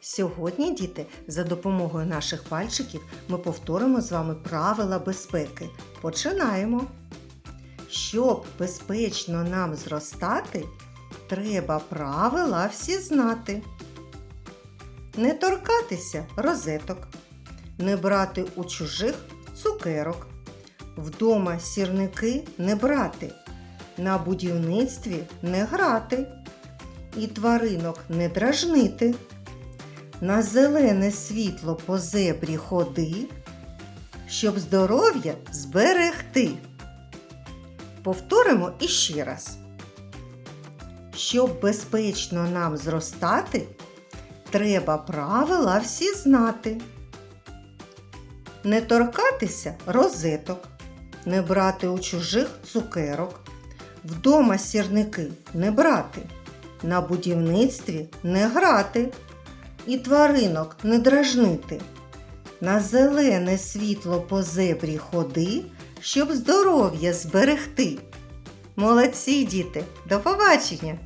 Сьогодні, діти, за допомогою наших пальчиків ми повторимо з вами правила безпеки. Починаємо. Щоб безпечно нам зростати, треба правила всі знати. Не торкатися розеток, не брати у чужих цукерок, вдома сірники не брати, на будівництві не грати, і тваринок не дражнити. На зелене світло по зебрі ходи, щоб здоров'я зберегти. Повторимо іще раз. Щоб безпечно нам зростати, треба правила всі знати. Не торкатися розеток, не брати у чужих цукерок, вдома сірники не брати, на будівництві не грати і тваринок не дражнити. На зелене світло по зебрі ходи, щоб здоров'я зберегти. Молодці, діти! До побачення!